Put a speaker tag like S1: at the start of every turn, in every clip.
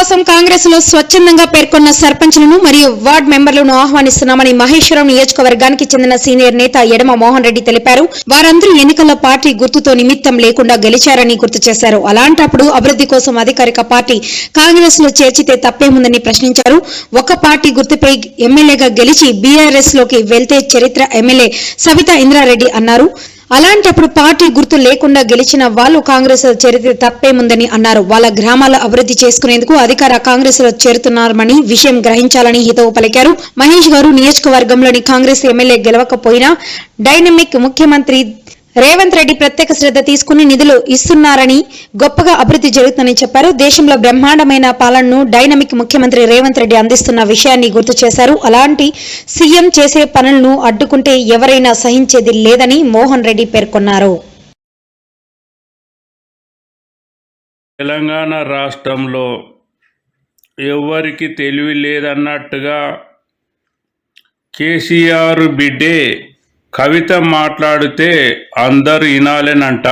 S1: కోసం కాంగ్రెస్లో స్వచ్ఛందంగా పేర్కొన్న సర్పంచ్లను మరియు వార్డ్ మెంబర్లను ఆహ్వానిస్తున్నామని మహేశ్వరం నియోజకవర్గానికి చెందిన సీనియర్ నేత ఎడమ మోహన్ రెడ్డి తెలిపారు. వారందరూ ఎన్నికల్లో పార్టీ గుర్తుతో నిమిత్తం లేకుండా గెలిచారని గుర్తు చేశారు. అలాంటప్పుడు అభివృద్ధి కోసం అధికారిక పార్టీ కాంగ్రెస్లో చేర్చితే తప్పేముందని ప్రశ్నించారు. ఒక పార్టీ గుర్తుపై ఎమ్మెల్యేగా గెలిచి బీఆర్ఎస్లోకి వెళ్తే చరిత్ర ఎమ్మెల్యే సవితా ఇంద్రారెడ్డి అన్నారు. అలాంటప్పుడు పార్టీ గుర్తు లేకుండా గెలిచిన వాళ్ళు కాంగ్రెస్ చరిత్ర చేరితే తప్పేముందని అన్నారు. వాళ్ళ గ్రామాల అభివృద్ధి చేసుకునేందుకు అధికార కాంగ్రెస్లో చేరుతున్నారని విషయం గ్రహించాలని హితవు పలికారు. మహేష్ గారు నియోజకవర్గంలోని కాంగ్రెస్ ఎమ్మెల్యే గెలవకపోయినా డైనమిక్ ముఖ్యమంత్రి రేవంత్ రెడ్డి ప్రత్యేక శ్రద్ధ తీసుకుని నిధులు ఇస్తున్నారని గొప్పగా అభివృద్ధి జరుగుతుందని చెప్పారు. దేశంలో బ్రహ్మాండమైన పాలనను డైనమిక్ ముఖ్యమంత్రి రేవంత్ రెడ్డి అందిస్తున్న విషయాన్ని గుర్తు చేశారు. అలాంటి సీఎం చేసే పనులను అడ్డుకుంటే ఎవరైనా సహించేది లేదని మోహన్ రెడ్డి పేర్కొన్నారు.
S2: తెలంగాణ రాష్ట్రంలో ఎవరికి తెలివి లేదన్నట్టుగా కేసీఆర్ బిడ్డే కవిత మాట్లాడితే అందరు వినాలేనంట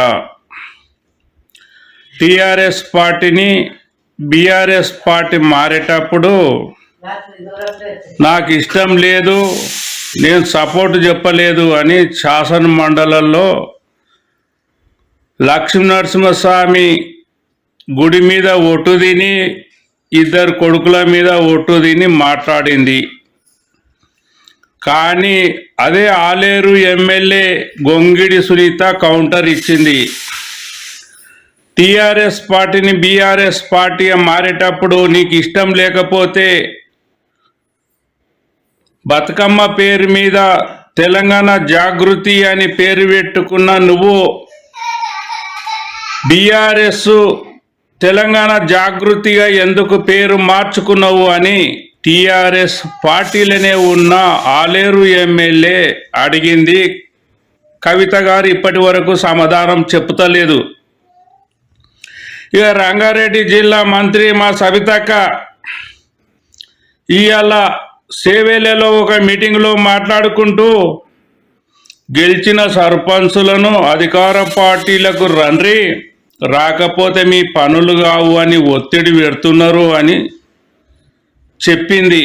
S2: టీఆర్ఎస్ పార్టీని బీఆర్ఎస్ పార్టీ మారేటప్పుడు నాకు ఇష్టం లేదు నేను సపోర్ట్ చెప్పలేదు అని శాసన మండలంలో లక్ష్మీ నరసింహస్వామి గుడి మీద ఒట్టు తిని ఇద్దరు కొడుకుల మీద ఒట్టు తిని మాట్లాడింది. కానీ అదే ఆలేరు ఎమ్మెల్యే గొంగిడి సునీత కౌంటర్ ఇచ్చింది. టీఆర్ఎస్ పార్టీని బీఆర్ఎస్ పార్టీ మారేటప్పుడు నీకు ఇష్టం లేకపోతే బతుకమ్మ పేరు మీద తెలంగాణ జాగృతి అని పేరు పెట్టుకున్న నువ్వు బీఆర్ఎస్ తెలంగాణ జాగృతిగా ఎందుకు పేరు మార్చుకున్నావు అని టిఆర్ఎస్ పార్టీలనే ఉన్న ఆలేరు ఎమ్మెల్యే అడిగింది కవిత గారు ఇప్పటి వరకు సమాధానం చెప్తలేదు ఇక రంగారెడ్డి జిల్లా మంత్రి మా సవితక్క ఇవాళ సేవేలలో ఒక మీటింగ్లో మాట్లాడుకుంటూ గెలిచిన సర్పంచులను అధికార పార్టీలకు రండ్రి రాకపోతే మీ పనులు కావు అని ఒత్తిడి పెడుతున్నారు అని చెప్పింది.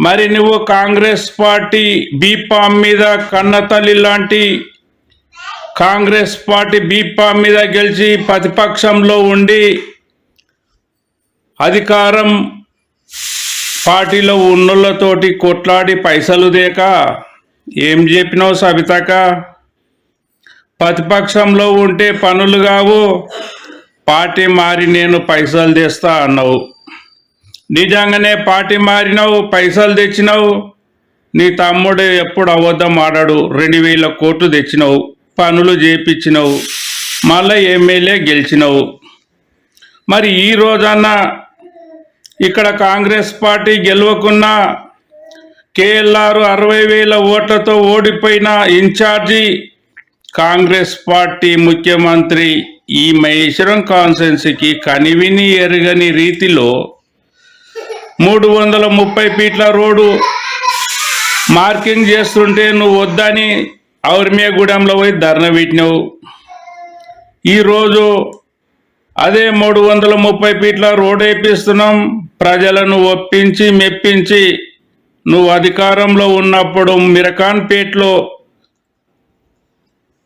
S2: మరి నువ్వు కాంగ్రెస్ పార్టీ బీపామ్ మీద కన్నతల్లి లాంటి కాంగ్రెస్ పార్టీ బీపామ్ మీద గెలిచి ప్రతిపక్షంలో ఉండి అధికారం పార్టీలో ఉన్నోళ్ళతోటి కొట్లాడి పైసలు దేక ఏం చెప్పినావు సబితక ప్రతిపక్షంలో ఉంటే పనులు కావు పార్టీ మారి నేను పైసలు తెస్తా అన్నావు. నిజంగానే పార్టీ మారినావు పైసలు తెచ్చినావు. నీ తమ్ముడు ఎప్పుడు అబద్ధం ఆడాడు రెండు వేల కోట్లు తెచ్చినావు పనులు చేపించినావు మళ్ళీ ఎమ్మెల్యే గెలిచినావు. మరి ఈ రోజన్నా ఇక్కడ కాంగ్రెస్ పార్టీ గెలవకున్నా కేఎల్ఆర్ అరవై వేల ఓట్లతో ఓడిపోయిన ఇన్ఛార్జి కాంగ్రెస్ పార్టీ ముఖ్యమంత్రి ఈ మహేశ్వరం కాన్సెన్సీకి కనివిని ఎరగని రీతిలో మూడు వందల ముప్పై ఫీట్ల రోడ్డు మార్కింగ్ చేస్తుంటే నువ్వు వద్దని ఔర్మియగూడెంలో పోయి ధర్నా పెట్టినావు. ఈరోజు అదే మూడు వందల ముప్పై ఫీట్ల రోడ్ వేపిస్తున్నాం. ప్రజలను ఒప్పించి మెప్పించి నువ్వు అధికారంలో ఉన్నప్పుడు మిరకాన్పేట్లో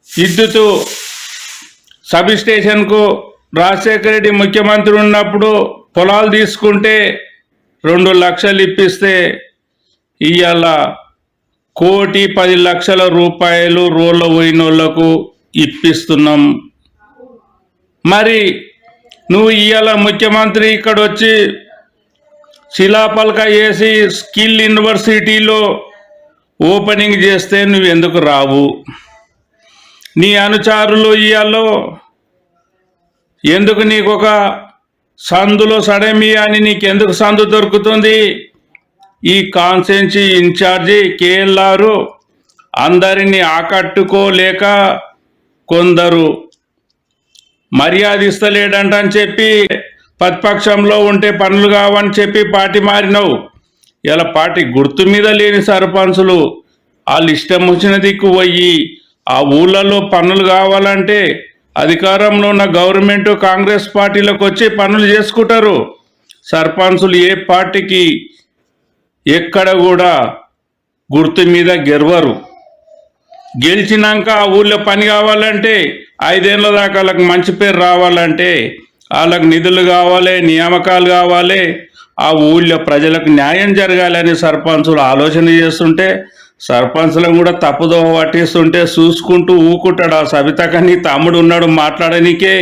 S2: విద్యుత్ సబ్ స్టేషన్కు రాజశేఖర రెడ్డి ముఖ్యమంత్రి ఉన్నప్పుడు పొలాలు తీసుకుంటే రెండు లక్షలు ఇప్పిస్తే ఇవాళ కోటి పది లక్షల రూపాయలు రోళ్ళ పోయినోళ్ళకు ఇప్పిస్తున్నాం. మరి నువ్వు ఇవాళ ముఖ్యమంత్రి ఇక్కడ వచ్చి శిలాపలక వేసి స్కిల్ యూనివర్సిటీలో ఓపెనింగ్ చేస్తే నువ్వు ఎందుకు రావు? నీ అనుచారులు ఇవాళ ఎందుకు నీకు ఒక సందులో సడమి అని నీకెందుకు సందు దొరుకుతుంది? ఈ కాన్సెన్సీ ఇన్ఛార్జి కేఎల్ఆర్ అందరినీ ఆకట్టుకోలేక కొందరు మర్యాద ఇస్తలేడంట అని చెప్పి ప్రతిపక్షంలో ఉంటే పనులు కావని చెప్పి పార్టీ మారినవు. ఇలా పార్టీ గుర్తు మీద లేని సర్పంచులు వాళ్ళు ఇష్టం వచ్చిన దిక్కు పోయి ఆ ఊళ్ళలో పనులు కావాలంటే అధికారంలో ఉన్న గవర్నమెంట్ కాంగ్రెస్ పార్టీలకు వచ్చి పనులు చేసుకుంటారు. సర్పంచులు ఏ పార్టీకి ఎక్కడ కూడా గుర్తు మీద గెలవరు గెలిచినాక ఆ ఊళ్ళో పని కావాలంటే ఐదేళ్ళ దాకా వాళ్ళకి మంచి పేరు రావాలంటే వాళ్ళకి నిధులు కావాలి నియామకాలు కావాలి. ఆ ఊళ్ళో ప్రజలకు న్యాయం జరగాలని సర్పంచులు ఆలోచన చేస్తుంటే సర్పంచులను కూడా తప్పుదోవ పట్టిస్తుంటే చూసుకుంటూ ఊకుంటాడు ఆ సబితకని తమ్ముడు ఉన్నాడు మాట్లాడనీకే.